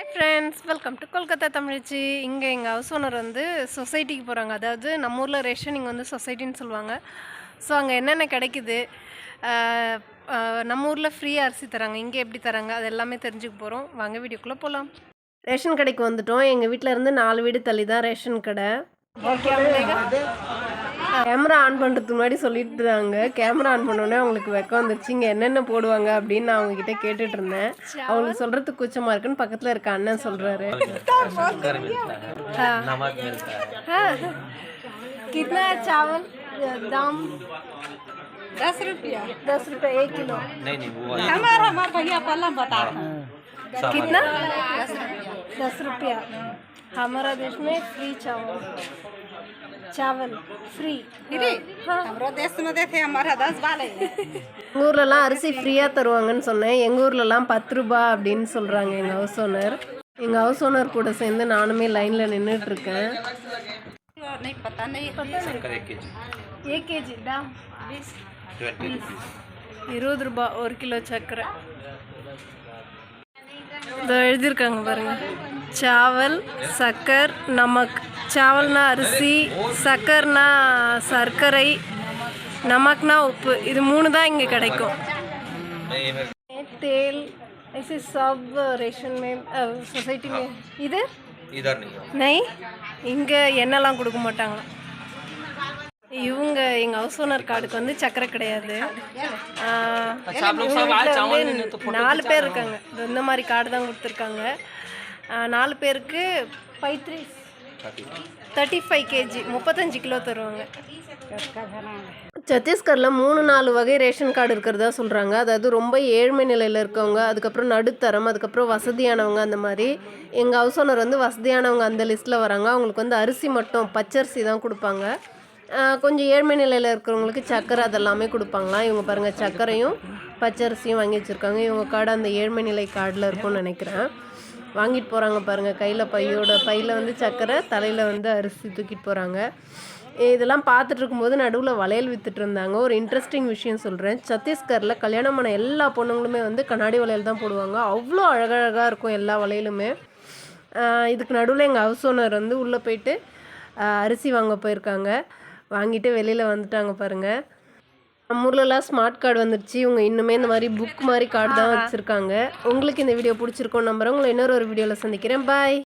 Friends welcome to Kolkata தமிழ்ச்சி இங்கே எங்கள் ஹவுஸ் ஓனர் வந்து சொசைட்டிக்கு போகிறாங்க அதாவது நம்ம ஊரில் ரேஷனிங் வந்து சொசைட்டின்னு சொல்லுவாங்க. ஸோ அங்கே என்னென்ன கிடைக்குது? நம்ம ஊரில் ஃப்ரீ அரிசி தராங்க. இங்கே எப்படி தராங்க? அது எல்லாமே தெரிஞ்சுக்க போகிறோம் வாங்க வீடியோக்குள்ளே போகலாம் ரேஷன் கடைக்கு வந்துட்டோம். எங்கள் வீட்டில் இருந்து நாலு வீடு தள்ளி தான் ரேஷன் கடை கேமரா ஆன் பண்ணுறதுக்கு முன்னாடி சொல்லிட்டு இருந்தாங்க கேமரா ஆன் பண்ணோடனே அவங்களுக்கு வெக்கம் வந்துருச்சு இங்கே என்னென்ன போடுவாங்க அப்படின்னு நான் அவங்ககிட்ட கேட்டுட்டு இருந்தேன் அவங்களுக்கு சொல்கிறதுக்கு கூச்சமாக இருக்குன்னு பக்கத்தில் இருக்க அண்ணன் சொல்கிறாரு शक्कर मिलता है नमक मिलता है कितना है चावल दाम दस रुपया दस रुपये एक किलो नहीं नहीं वो वाला हमारा हमारा भैया पहला बता कितना दस रुपया हमारा देश में फ्री चावल चावल फ्री हमारा देश में देते हमारा दस वाले எங்கள் ஊர்லலாம் அரிசி ஃப்ரீயாக தருவாங்கன்னு சொன்னேன் எங்கள் ஊர்லலாம் பத்து ரூபா அப்படின்னு சொல்கிறாங்க எங்கள் ஹவுஸ் ஓனர் எங்கள் ஹவுஸ் ஓனர் கூட சேர்ந்து நானுமே லைனில் நின்றுட்டுருக்கேன் नहीं पता नहीं शक्कर एक के जी ஏ கேஜி தாம் ट्वेंटी रुपीज़ இருபது ரூபாய் ஒரு கிலோ சர்க்கரை இதோ எழுதியிருக்காங்க பாருங்க சாவல் சக்கர் நமக் சாவல்னா அரிசி சக்கர்னா சர்க்கரை நமக்னா உப்பு இது மூணு தான் இங்கே கிடைக்கும் नहीं ये मेरे तेल ऐसे सब रेशन में सोसाइटी में இது इधर नहीं है நெய் இங்கே எண்ணெய்லாம் கொடுக்க மாட்டாங்க இவங்க எங்கள் ஹவுஸ் ஓனர் கார்டுக்கு வந்து சக்கரை கிடையாது ஆஹ், இவங்க வீட்ல வந்து நாலு பேர் இருக்காங்க இது இந்த மாதிரி கார்டு தான் கொடுத்துருக்காங்க ஆஹ், நாலு பேருக்கு பைத்ரீஸ் தேர்ட்டி ஃபைவ் கேஜி முப்பத்தஞ்சு கிலோ தருவாங்க. சத்தீஸ்கரில் மூணு நாலு வகை ரேஷன் கார்டு இருக்கிறதா சொல்கிறாங்க அதாவது ரொம்ப ஏழ்மை நிலையில் இருக்கவங்க அதுக்கப்புறம் நடுத்தரம் அதுக்கப்புறம் வசதியானவங்க அந்த மாதிரி. எங்கள் ஹவுஸ் ஓனர் வந்து வசதியானவங்க அந்த லிஸ்ட்டில் வராங்க. அவங்களுக்கு வந்து அரிசி மட்டும் பச்சரிசி தான் கொடுப்பாங்க. கொஞ்சம் ஏழ்மை நிலையில் இருக்கிறவங்களுக்கு சக்கரை அதெல்லாமே கொடுப்பாங்களாம். இவங்க பாருங்கள் சர்க்கரையும் பச்சரிசியும் வாங்கி வச்சுருக்காங்க. இவங்க கார்டு அந்த ஏழ்மை நிலை கார்டில் இருக்கும்னு நினைக்கிறேன். வாங்கிட்டு போகிறாங்க பாருங்கள் கையில் பையோட பையில் வந்து சக்கரை தலையில் வந்து அரிசி தூக்கிட்டு போகிறாங்க இதெல்லாம் பார்த்துட்டு இருக்கும்போது நடுவில் வளையல் வித்துட்டு இருந்தாங்க. ஒரு இன்ட்ரெஸ்டிங் விஷயம் சொல்கிறேன் சத்தீஸ்கரில் கல்யாணமான எல்லா பொண்ணுங்களுமே வந்து கண்ணாடி வளையல் தான் போடுவாங்க. அவ்வளோ அழகழகாக இருக்கும் எல்லா வளையலுமே. இதுக்கு நடுவில் எங்கள் ஹவுஸ் ஓனர் வந்து உள்ளே போயிட்டு அரிசி வாங்க போயிருக்காங்க. வாங்கிட்டு வெளியில் வந்துட்டாங்க பாருங்கள் நம்ம ஊர்லலாம் ஸ்மார்ட் கார்டு வந்துருச்சு. இவங்க இன்னுமே இந்த மாதிரி புக் மாதிரி கார்டு தான் வச்சுருக்காங்க. உங்களுக்கு இந்த வீடியோ பிடிச்சிருக்கோம் நம்புகிறேன் உங்களை இன்னொரு ஒரு வீடியோவில் சந்திக்கிறேன். பாய்